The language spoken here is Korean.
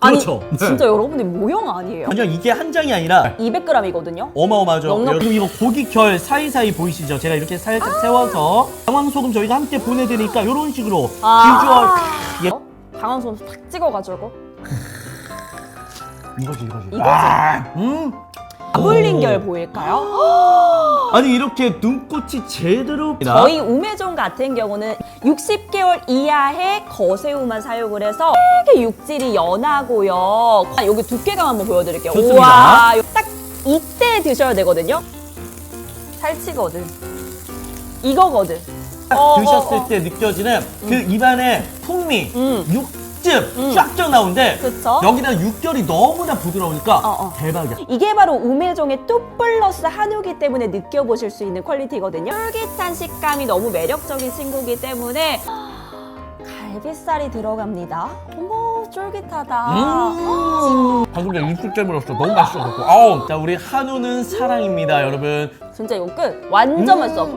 그렇죠. 아니 진짜 여러분들 모형 아니에요? 아니요 이게 한 장이 아니라 200g이거든요. 어마어마하죠. 넉넉- 여러분 이거 고기결 사이사이 보이시죠? 제가 이렇게 살짝 세워서 강황소금 저희가 함께 보내드리니까 이런 식으로 비주얼 예. 어? 강황소금 탁 찍어가지고 이거지 이거지. 이거지. 아, 음. 아블링결 보일까요? 아니 이렇게 눈꽃이 제대로 저희 우메종 같은 경우는 60개월 이하의 거새우만 사용을 해서 되게 육질이 연하고요. 아, 여기 두께감 한번 보여드릴게요. 좋습니다. 우와, 딱 이때 드셔야 되거든요. 살치거든. 이거거든. 어, 드셨을 어, 어. 때 느껴지는 그 입안의 풍미, 음. 육 즙 쫙쫙 나오는데 그쵸? 여기다 육결이 너무나 부드러우니까 어, 어. 대박이야. 이게 바로 우메종의 뚜 플러스 한우기 때문에 느껴보실 수 있는 퀄리티거든요. 쫄깃한 식감이 너무 매력적인 친구기 때문에 갈비살이 들어갑니다. 어머 쫄깃하다. 음. 방금 전에 입술 깨물었어. 너무 맛있어갖고. 아우. 자, 우리 한우는 사랑입니다, 여러분. 진짜 이거 끝. 완전 음. 맛있어.